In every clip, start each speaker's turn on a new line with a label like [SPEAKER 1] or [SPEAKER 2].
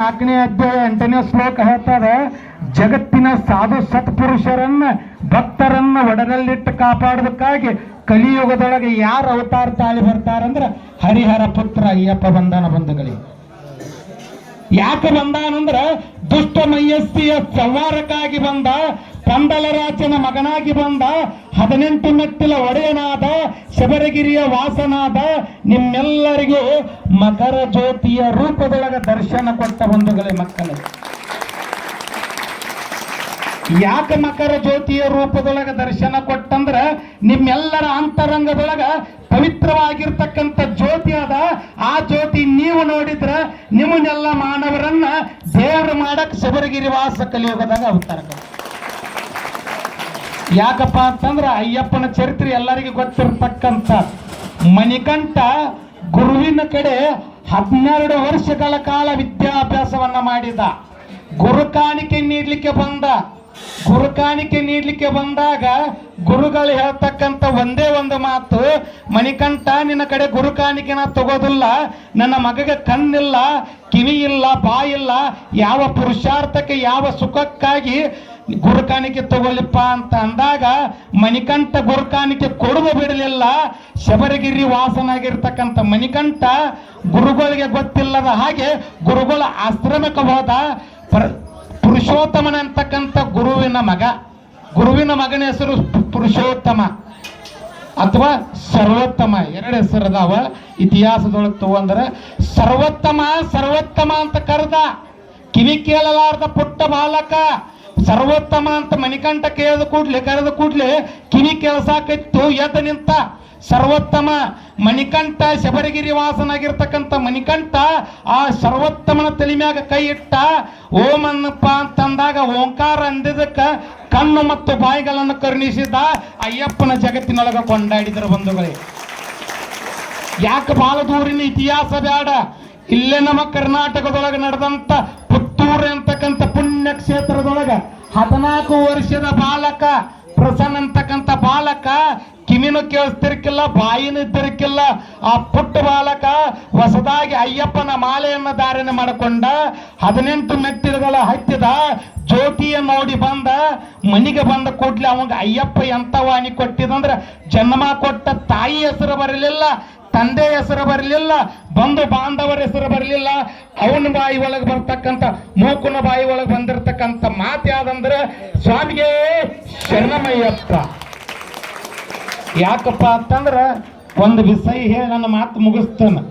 [SPEAKER 1] ನಾಲ್ಕನೇ ಅಧ್ಯಾಯ ಎಂಟನೇ ಶ್ಲೋಕ ಹೇಳ್ತಾರೆ ಜಗತ್ತಿನ ಸಾಧು ಸತ್ಪುರುಷರನ್ನ ಭಕ್ತರನ್ನ ಒಡನಲ್ಲಿಟ್ಟು ಕಾಪಾಡೋದಕ್ಕಾಗಿ ಕಲಿಯುಗದೊಳಗೆ ಯಾರು ಅವತಾರ ತಾಳಿ ಬರ್ತಾರಂದ್ರೆ ಹರಿಹರ ಪುತ್ರ ಅಯ್ಯಪ್ಪ ಬಂಧನ ಬಂಧುಗಳಿಗೆ. ಯಾಕೆ ಬಂದಾನಂದ್ರ ದುಷ್ಟ ಮಯಸ್ಸಿಯ ಸಂವಾರಕ್ಕಾಗಿ ಬಂದ ಕಂಬಲರಾಜನ ಮಗನಾಗಿ ಬಂದ, ಹದಿನೆಂಟು ಮೆಟ್ಟಿಲ ಒಡೆಯನಾದ, ಶಬರಗಿರಿಯ ವಾಸನಾದ ನಿಮ್ಮೆಲ್ಲರಿಗೂ ಮಕರ ಜ್ಯೋತಿಯ ರೂಪದೊಳಗ ದರ್ಶನ ಮಕ್ಕಳೇ. ಯಾಕ ಮಕರ ಜ್ಯೋತಿಯ ರೂಪದೊಳಗ ದರ್ಶನ ಕೊಟ್ಟಂದ್ರ ನಿಮ್ಮೆಲ್ಲರ ಅಂತರಂಗದೊಳಗ ಪವಿತ್ರವಾಗಿರ್ತಕ್ಕಂಥ ಜ್ಯೋತಿ ಅದ. ಆ ಜ್ಯೋತಿ ನೀವು ನೋಡಿದ್ರ ನಿಮ್ಮನ್ನೆಲ್ಲ ಮಾನವರನ್ನ ದೇವರು ಮಾಡಕ್ ಶಬರಗಿರಿ ವಾಸ ಕಲಿಯೋಗದಾಗ ಅವತಾರ ಯಾಕಪ್ಪ ಅಂತಂದ್ರ ಅಯ್ಯಪ್ಪನ ಚರಿತ್ರೆ ಎಲ್ಲರಿಗೂ ಗೊತ್ತಿರತಕ್ಕಂಥ ಮಣಿಕಂಠ ಗುರುವಿನ ಕಡೆ ಹನ್ನೆರಡು ವರ್ಷಗಳ ಕಾಲ ವಿದ್ಯಾಭ್ಯಾಸವನ್ನ ಮಾಡಿದ. ಗುರುಕಾಣಿಕೆ ನೀಡ್ಲಿಕ್ಕೆ ಬಂದ. ಗುರುಕಾಣಿಕೆ ನೀಡ್ಲಿಕ್ಕೆ ಬಂದಾಗ ಗುರುಗಳು ಹೇಳ್ತಕ್ಕಂತ ಒಂದೇ ಒಂದು ಮಾತು, ಮಣಿಕಂಠ, ನಿನ್ನ ಕಡೆ ಗುರುಕಾಣಿಕೆನ ತಗೋದಿಲ್ಲ. ನನ್ನ ಮಗಗೆ ಕಣ್ಣಿಲ್ಲ ಕಿವಿ ಇಲ್ಲ ಬಾಯಿಲ್ಲ. ಯಾವ ಪುರುಷಾರ್ಥಕ್ಕೆ, ಯಾವ ಸುಖಕ್ಕಾಗಿ ಗುರುಕಾಣಿಕೆ ತಗೊಳ್ಳಿಪ್ಪ ಅಂತ ಅಂದಾಗ ಮಣಿಕಂಠ ಗುರುಕಾಣಿಕೆ ಕೊಡುವ ಬಿಡಲಿಲ್ಲ. ಶಬರಗಿರಿ ವಾಸನಾಗಿರ್ತಕ್ಕಂಥ ಮಣಿಕಂಠ ಗುರುಗಳಿಗೆ ಗೊತ್ತಿಲ್ಲದ ಹಾಗೆ ಗುರುಗಳ ಆಶ್ರಮಕ್ಕೆ ಹೋದ ಪರ ಪುರುಷೋತ್ತಮನ ಅಂತಕ್ಕಂಥ ಗುರುವಿನ ಮಗ. ಗುರುವಿನ ಮಗನ ಹೆಸರು ಪುರುಷೋತ್ತಮ ಅಥವಾ ಸರ್ವೋತ್ತಮ. ಎರಡು ಹೆಸರು ಅದಾವ ಇತಿಹಾಸದೊಳಗೆ ತಗೊಂಡ್ರೆ ಸರ್ವೋತ್ತಮ ಸರ್ವೋತ್ತಮ ಅಂತ ಕರೆದ. ಕಿವಿ ಕೇಳಲಾರ್ದ ಪುಟ್ಟ ಬಾಲಕ. ಸರ್ವೋತ್ತಮ ಅಂತ ಮಣಿಕಂಠ ಕೇಳಿದ ಕೂಡ್ಲೆ, ಕರೆದ ಕೂಡ್ಲೆ ಕಿವಿ ಕೆಲಸ ಆಕೈತು ಎದ್ದ ನಿಂತ. ಸರ್ವೋತ್ತಮ ಮಣಿಕಂಠ, ಶಬರಗಿರಿ ವಾಸನಾಗಿರ್ತಕ್ಕಂಥ ಮಣಿಕಂಠ ಆ ಸರ್ವೋತ್ತಮನ ತಲೆ ಮ್ಯಾಗ ಕೈ ಇಟ್ಟ ಓಂ ಅನ್ನಪ್ಪ ಅಂತಂದಾಗ ಓಂಕಾರ ಅಂದಿದ್ದಕ್ಕ ಕಣ್ಣು ಮತ್ತು ಬಾಯಿಗಳನ್ನು ಕರುಣಿಸಿದ ಅಯ್ಯಪ್ಪನ ಜಗತ್ತಿನೊಳಗ ಕೊಂಡಾಡಿದ್ರ ಬಂಧುಗಳೇ. ಯಾಕೆ ಬಾಲದೂರಿನ ದೂರಿನ ಇತಿಹಾಸ ಬೇಡ ಇಲ್ಲೇ ನಮ್ಮ ಕರ್ನಾಟಕದೊಳಗೆ ನಡೆದಂತ ಪುತ್ತೂರು ಅಂತಕ್ಕಂಥ ಪುಣ್ಯ ಕ್ಷೇತ್ರದೊಳಗ ಹದಿನಾಲ್ಕು ವರ್ಷದ ಬಾಲಕ, ಪ್ರಸನ್ನ ಅಂತಕ್ಕಂಥ ಬಾಲಕ, ಕಿವಿನ ಕೇಳಿಸ್ತಿರ್ಕಿಲ್ಲ, ಬಾಯಿನೂ ಇದ್ದಿರ್ಕಿಲ್ಲ. ಆ ಪುಟ್ಟ ಬಾಲಕ ಹೊಸದಾಗಿ ಅಯ್ಯಪ್ಪನ ಮಾಲೆಯನ್ನ ಧಾರಣೆ ಮಾಡಿಕೊಂಡ ಹದಿನೆಂಟು ಮೆಟ್ಟಿಲುಗಳ ಹತ್ತಿದ ಜ್ಯೋತಿಯ ನೋಡಿ ಬಂದ, ಮನಿಗೆ ಬಂದ ಕೂಡ್ಲೆ ಅವಂಗ ಅಯ್ಯಪ್ಪ ಎಂತ ವಾಣಿ ಕೊಟ್ಟಿದಂದ್ರೆ, ಜನ್ಮ ಕೊಟ್ಟ ತಾಯಿ ಹೆಸರು ಬರಲಿಲ್ಲ. ತಂದೆ ಹೆಸರು ಬರಲಿಲ್ಲ, ಬಂಧು ಬಾಂಧವರ ಹೆಸರು ಬರಲಿಲ್ಲ, ಅವನ ಬಾಯಿ ಒಳಗೆ ಬರ್ತಕ್ಕಂಥ, ಮೂಕುನ ಬಾಯಿ ಒಳಗೆ ಬಂದಿರತಕ್ಕಂಥ ಮಾತು ಯಾವ್ದಂದ್ರೆ, ಸ್ವಾಮಿಗೆ ಶರಣಮಯ್ಯಪ್ಪ. ಯಾಕಪ್ಪ ಅಂತಂದ್ರೆ, ಒಂದು ವಿಷಯ ಹೇಳಿ ನನ್ನ ಮಾತು ಮುಗಿಸ್ತೇನೆ.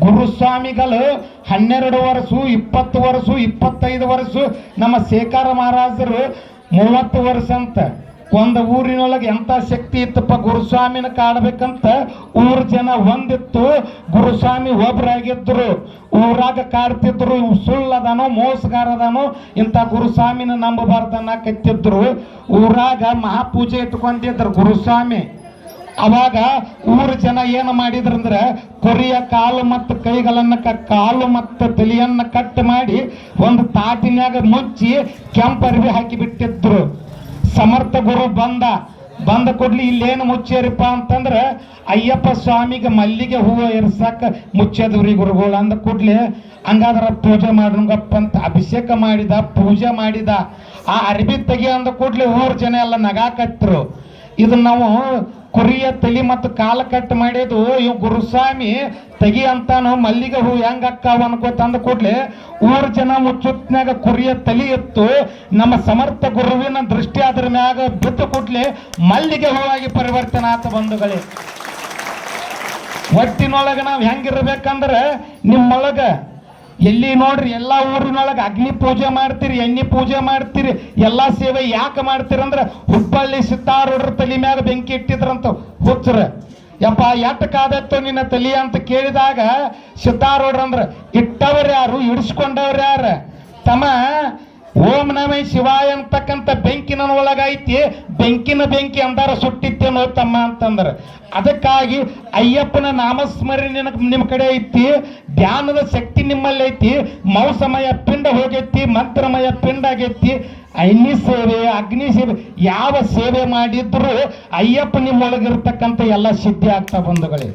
[SPEAKER 1] ಗುರುಸ್ವಾಮಿಗಳು ಹನ್ನೆರಡು ವರ್ಷ, ಇಪ್ಪತ್ತು ವರ್ಷ, ಇಪ್ಪತ್ತೈದು ವರ್ಷ ನಮ್ಮ ಶೇಖರ ಮಹಾರಾಜರು ಮೂವತ್ತು ವರ್ಷ ಅಂತ ಒಂದು ಊರಿನೊಳಗೆ ಎಂತ ಶಕ್ತಿ ಇತ್ತಪ್ಪ ಗುರುಸ್ವಾಮಿನ ಕಾಡ್ಬೇಕಂತ ಊರ್ ಜನ ಒಂದಿತ್ತು. ಗುರುಸ್ವಾಮಿ ಒಬ್ರಾಗಿದ್ರು. ಊರಾಗ ಕಾಡ್ತಿದ್ರು. ಇವ್ ಸುಳ್ಳದಾನೋ, ಮೋಸಗಾರದಾನೋ, ಇಂಥ ಗುರುಸ್ವಾಮಿನ ನಂಬಬಾರ್ದನ್ನ ಕತ್ತಿದ್ರು ಊರಾಗ ಮಹಾಪೂಜೆ ಇಟ್ಕೊಂಡಿದ್ರು ಗುರುಸ್ವಾಮಿ. ಅವಾಗ ಊರ ಜನ ಏನು ಮಾಡಿದ್ರಂದ್ರೆ, ಕುರಿಯ ಕಾಲು ಮತ್ತು ಕೈಗಳನ್ನ ಕಾಲು ಮತ್ತು ತಲೆಯನ್ನು ಕಟ್ ಮಾಡಿ ಒಂದು ತಾಟಿನ್ಯಾಗ ಮುಚ್ಚಿ ಕೆಂಪು ಅರ್ವಿ ಹಾಕಿ ಬಿಟ್ಟಿದ್ರು ಸಮರ್ಥ ಗುರು ಬಂದ ಬಂದ ಕೊಡ್ಲಿ ಇಲ್ಲೇನು ಮುಚ್ಚೇರಿಪ್ಪ ಅಂತಂದ್ರೆ, ಅಯ್ಯಪ್ಪ ಸ್ವಾಮಿಗೆ ಮಲ್ಲಿಗೆ ಹೂವು ಎರ್ಸಾಕ ಮುಚ್ಚದವ್ರಿ ಗುರುಗಳು ಅಂದ ಕೂಡ್ಲಿ, ಹಂಗಾದ್ರೆ ಪೂಜೆ ಮಾಡೋಂಗಪ್ಪ ಅಂತ ಅಭಿಷೇಕ ಮಾಡಿದ, ಪೂಜೆ ಮಾಡಿದ. ಆ ಅರ್ಬಿ ತೆಗಿ ಅಂದ ಕೂಡ್ಲಿ ಊರ್ ಜನ ಎಲ್ಲ ನಗಾಕತ್ರು. ಇದನ್ನ ನಾವು ಕುರಿಯ ತಲಿ ಮತ್ತು ಕಾಲ ಕಟ್ ಮಾಡಿದ್ದು ಇವ್ ಗುರುಸ್ವಾಮಿ ತೆಗಿ ಅಂತಾನು, ಮಲ್ಲಿಗೆ ಹೂ ಹೆಂಗ ಅಕ್ಕಾವ ಅನ್ಕೋತ ಅಂದ ಕೂಡ್ಲೆ ಊರ್ ಜನ ಮುಚ್ಚುತ್ನ್ಯಾಗ ಕುರಿಯ ತಲಿ ಇತ್ತು ನಮ್ಮ ಸಮರ್ಥ ಗುರುವಿನ ದೃಷ್ಟಿ ಅದ್ರ ಮ್ಯಾಗ ಬಿದ್ದು ಕೂಡ್ಲೆ ಮಲ್ಲಿಗೆ ಹೂವಾಗಿ ಪರಿವರ್ತನೆ ಆತ ಬಂಧುಗಳೇ. ಒಟ್ಟಿನೊಳಗ ನಾವು ಹೆಂಗಿರ್ಬೇಕಂದ್ರೆ ನಿಮ್ಮೊಳಗ ಎಲ್ಲಿ ನೋಡ್ರಿ ಎಲ್ಲಾ ಊರಿನೊಳಗೆ ಅಗ್ನಿ ಪೂಜೆ ಮಾಡ್ತೀರಿ, ಎಣ್ಣೆ ಪೂಜೆ ಮಾಡ್ತೀರಿ, ಎಲ್ಲಾ ಸೇವೆ ಯಾಕೆ ಮಾಡ್ತೀರಿ ಅಂದ್ರೆ ಹುಬ್ಬಳ್ಳಿ ಸಿದ್ದಾರೂಢರ ತಲೆ ಮ್ಯಾಗ ಬೆಂಕಿ ಇಟ್ಟಿದ್ರಂತ. ಹುಚ್ಚರ. ಯಪ್ಪ, ಎಟ್ ಕಾದತ್ತು ನಿನ್ನ ತಲೆ ಅಂತ ಕೇಳಿದಾಗ ಸಿದ್ದಾರೂಢರು ಅಂದ್ರೆ ಇಟ್ಟವ್ರು ಯಾರು, ಇಡಿಸ್ಕೊಂಡವ್ರು ಯಾರು? ತಮ್ಮ ಓಂ ನಮ ಶಿವಾಯ ಅಂತಕ್ಕಂಥ ಬೆಂಕಿನ ಒಳಗೈತಿ ಬೆಂಕಿನ ಬೆಂಕಿ ಅಂದಾರ ಸುಟ್ಟಿತ್ತೇನೋ ತಮ್ಮ ಅಂತಂದ್ರ. ಅದಕ್ಕಾಗಿ ಅಯ್ಯಪ್ಪನ ನಾಮಸ್ಮರಣೆ ನಿನಗೆ ನಿಮ್ಮ ಕಡೆ ಐತಿ. ಧ್ಯಾನದ ಶಕ್ತಿ ನಿಮ್ಮಲ್ಲಿ ಐತಿ. ಮೌಸಮಯ ಪಿಂಡ ಹೋಗೈತಿ, ಮಂತ್ರಮಯ ಪಿಂಡ ಆಗೈತಿ. ಅಗ್ನಿ ಸೇವೆ ಅಗ್ನಿ ಸೇವೆ, ಯಾವ ಸೇವೆ ಮಾಡಿದ್ರು ಅಯ್ಯಪ್ಪ ನಿಮ್ಮೊಳಗಿರ್ತಕ್ಕಂಥ ಎಲ್ಲ ಸಿದ್ಧಿ ಆಗ್ತಾ ಬಂಧುಗಳೇ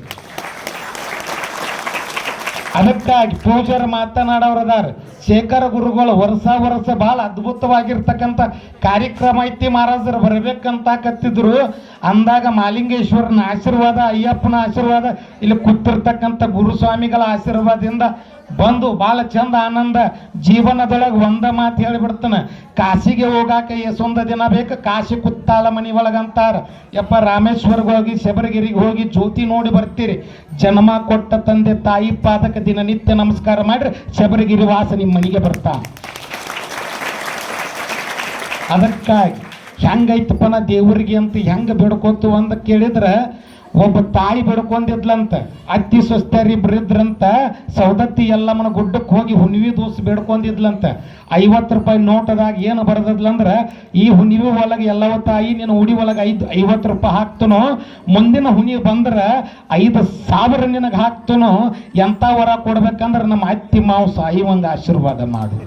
[SPEAKER 1] ಅದಕ್ಕಾಗಿ ಪೂಜಾರ ಮಾತನಾಡೋರದಾರ ಶೇಖರ ಗುರುಗಳು ವರ್ಷ ವರ್ಷ ಬಹಳ ಅದ್ಭುತವಾಗಿರ್ತಕ್ಕಂಥ ಕಾರ್ಯಕ್ರಮ ಐತಿ ಮಹಾರಾಜರು, ಬರಬೇಕಂತ ಕತ್ತಿದ್ರು. ಅಂದಾಗ ಮಾಲಿಂಗೇಶ್ವರನ ಆಶೀರ್ವಾದ, ಅಯ್ಯಪ್ಪನ ಆಶೀರ್ವಾದ, ಇಲ್ಲಿ ಕೂತಿರ್ತಕ್ಕಂಥ ಗುರುಸ್ವಾಮಿಗಳ ಆಶೀರ್ವಾದದಿಂದ ಬಂದು ಭಾಳ ಚಂದ ಆನಂದ. ಜೀವನದೊಳಗೆ ಒಂದ ಮಾತು ಹೇಳಿಬಿಡ್ತಾನೆ. ಕಾಶಿಗೆ ಹೋಗಾಕ ಎಷ್ಟೊಂದು ದಿನ ಬೇಕು. ಕಾಶಿ ಕುತ್ತಾಳ ಮನಿ ಒಳಗಂತಾರ ಯಪ್ಪ ರಾಮೇಶ್ವರ್ಗೆ ಹೋಗಿ, ಶಬರಗಿರಿಗೆ ಹೋಗಿ ಜ್ಯೋತಿ ನೋಡಿ ಬರ್ತೀರಿ. ಜನ್ಮ ಕೊಟ್ಟ ತಂದೆ ತಾಯಿ ಪಾದಕ ದಿನನಿತ್ಯ ನಮಸ್ಕಾರ ಮಾಡ್ರಿ. ಶಬರಗಿರಿ ವಾಸ ನಿಮ್ಮ ಮನೆಗೆ ಬರ್ತಾ. ಅದಕ್ಕಾಗಿ ಹೆಂಗೈತಪ್ಪನ ದೇವರಿಗೆ ಅಂತ ಹೆಂಗೆ ಬೇಡ್ಕೋತು ಅಂತ ಕೇಳಿದ್ರೆ ಒಬ್ಬ ತಾಯಿ ಬೇಡ್ಕೊಂಡಿದ್ಲಂತ, ಅತ್ತಿ ಸುಸ್ತರಿ ಬ್ರಿದ್ರಂತ ಸೌದತ್ತಿ ಎಲ್ಲಮ್ಮನ ಗುಡ್ಡಕ್ಕೆ ಹೋಗಿ ಹುಣ್ಣಿವಿ ದೋಸೆ ಬೇಡ್ಕೊಂಡಿದ್ಲಂತ, ಐವತ್ತು ರೂಪಾಯಿ ನೋಟದಾಗ ಏನು ಬರೆದದ್ಲಂದ್ರ, ಈ ಹುಣ್ಣಿವಿ ಒಳಗೆ ಎಲ್ಲವ ತಾಯಿ, ನಿನ್ನ ಉಡಿ ಒಳಗೆ ಐದು, ಐವತ್ತು ರೂಪಾಯಿ ಹಾಕ್ತನೋ, ಮುಂದಿನ ಹುಣಿ ಬಂದ್ರೆ ಐದು ಸಾವಿರ ನಿನಗೆ ಹಾಕ್ತನೋ ಎಂಥ ವರ ಕೊಡ್ಬೇಕಂದ್ರೆ ನಮ್ಮ ಅತ್ತಿ ಮಾವು ಒಂದು ಆಶೀರ್ವಾದ ಮಾಡು.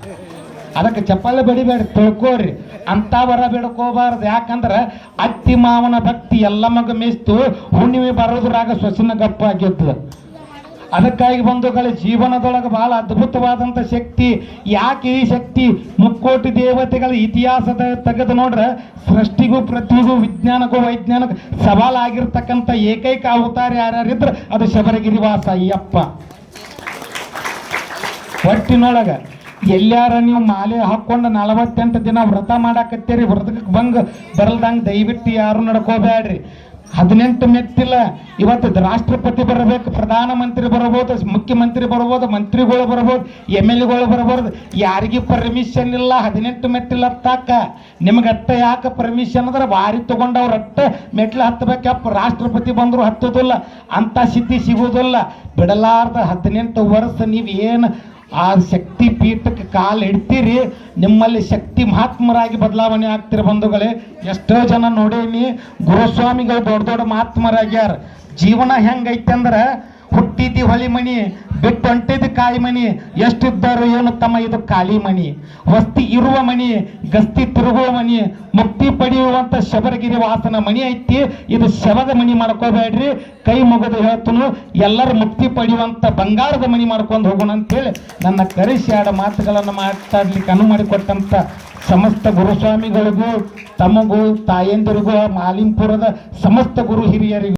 [SPEAKER 1] ಅದಕ್ಕೆ ಚಪ್ಪಾಳೆ ಬಡಿಬೇಡ ತಿಳ್ಕೋರಿ ಅಂತ ವರ ಬೇಡ್ಕೋಬಾರ್ದು. ಯಾಕಂದ್ರೆ ಅತ್ತಿ ಮಾವನ ಭಕ್ತಿ ಎಲ್ಲ ಮಗ ಮೇಸ್ತು ಹುಣ್ಣಿಮೆ ಬರೋದ್ರಾಗ ಸೊಸಿನ ಗಪ್ಪ ಆಗಿದ್ದು. ಅದಕ್ಕಾಗಿ ಬಂಧುಗಳ, ಜೀವನದೊಳಗೆ ಬಹಳ ಅದ್ಭುತವಾದಂಥ ಶಕ್ತಿ. ಯಾಕೆ ಈ ಶಕ್ತಿ? ಮುಕ್ಕೋಟಿ ದೇವತೆಗಳ ಇತಿಹಾಸದ ತೆಗೆದು ನೋಡ್ರೆ ಸೃಷ್ಟಿಗೂ ಪ್ರತಿಗೂ ವಿಜ್ಞಾನಕ್ಕೂ ವೈಜ್ಞಾನಿಕ ಸವಾಲಾಗಿರ್ತಕ್ಕಂಥ ಏಕೈಕ ಅವತಾರ ಯಾರ್ಯಾರಿದ್ರೆ ಅದು ಶಬರಗಿರಿವಾಸ ಅಯ್ಯಪ್ಪ. ಒಟ್ಟಿನೊಳಗ ಎಲ್ಲಾರ ನೀವು ಮಾಲೆ ಹಾಕೊಂಡು ನಲವತ್ತೆಂಟು ದಿನ ವ್ರತ ಮಾಡಾಕತ್ತೀರಿ, ವ್ರತಕ್ಕೆ ಬಂಗ್ ಬರಲ್ದಂಗೆ ದಯವಿಟ್ಟು ಯಾರು ನಡ್ಕೋಬೇಡ್ರಿ ಹದಿನೆಂಟು ಮೆತ್ತಿಲ್ಲ, ಇವತ್ತು ರಾಷ್ಟ್ರಪತಿ ಬರಬೇಕು, ಪ್ರಧಾನಮಂತ್ರಿ ಬರಬಹುದು ಮುಖ್ಯಮಂತ್ರಿ ಬರ್ಬೋದು, ಮಂತ್ರಿಗಳು ಬರ್ಬೋದು, ಎಂ ಎಲ್ ಎಗಳು ಬರ್ಬೋದು, ಯಾರಿಗೂ ಪರ್ಮಿಷನ್ ಇಲ್ಲ, ಹದಿನೆಂಟು ಮೆಟ್ಟಿಲ್ಲ ಹತ್ತಾಕ ನಿಮ್ಗೆ ಅಟ್ಟ ಯಾಕೆ ಪರ್ಮಿಷನ್ ಅಂದ್ರೆ ಭಾರಿ ತಗೊಂಡವ್ರು ಅಟ್ಟ ಮೆಟ್ಲು ಹತ್ತಬೇಕಪ್ಪ, ರಾಷ್ಟ್ರಪತಿ ಬಂದ್ರು ಹತ್ತೋದಿಲ್ಲ, ಅಂತ ಸ್ಥಿತಿ ಸಿಗೋದಿಲ್ಲ. ಬಿಡಲಾರ್ದ ಹದಿನೆಂಟು ವರ್ಷ ನೀವು ಏನು ಆ ಶಕ್ತಿ ಕಾಲು ಇಡ್ತೀರಿ ನಿಮ್ಮಲ್ಲಿ ಶಕ್ತಿ ಮಹಾತ್ಮರಾಗಿ ಬದಲಾವಣೆ ಆಗ್ತಿರ ಬಂಧುಗಳೇ. ಎಷ್ಟೋ ಜನ ನೋಡೇನಿ ಗುರುಸ್ವಾಮಿಗಳು ದೊಡ್ಡ ದೊಡ್ಡ ಮಹಾತ್ಮರಾಗ್ಯಾರ. ಜೀವನ ಹೆಂಗೈತೆ ಅಂದ್ರೆ ಹುಟ್ಟಿದ್ದಿ ಹೊಳಿ ಮಣಿ ಬಿಟ್ಟು ಹೊಂಟಿದ್ದಿ ಕಾಯಿ ಮಣಿ, ಎಷ್ಟಿದ್ದರು ಏನು ತಮ್ಮ ಇದು ಖಾಲಿ ಮಣಿ. ವಸ್ತಿ ಇರುವ ಮಣಿ, ಗಸ್ತಿ ತಿರುಗುವ ಮಣಿ, ಮುಕ್ತಿ ಪಡೆಯುವಂತ ಶಬರಗಿರಿ ವಾಸನ ಮಣಿ ಐತಿ. ಇದು ಶವದ ಮಣಿ ಮಾಡ್ಕೋಬೇಡ್ರಿ. ಕೈ ಮುಗಿದು ಹೇಳ್ತನು, ಎಲ್ಲರ ಮುಕ್ತಿ ಪಡೆಯುವಂತ ಬಂಗಾರದ ಮಣಿ ಮಾಡ್ಕೊಂಡು ಹೋಗೋಣ ಅಂತೇಳಿ ನನ್ನ ಕರೆಸಿ ಆಡ ಮಾತುಗಳನ್ನು ಮಾತಾಡ್ಲಿಕ್ಕೆ ಅನುವು ಮಾಡಿಕೊಟ್ಟಂತ ಸಮಸ್ತ ಗುರುಸ್ವಾಮಿಗಳಿಗೂ, ತಮಗೂ, ತಾಯಂದಿರಿಗೂ, ಮಾಲಿಂಪುರದ ಸಮಸ್ತ ಗುರು ಹಿರಿಯರಿಗೂ.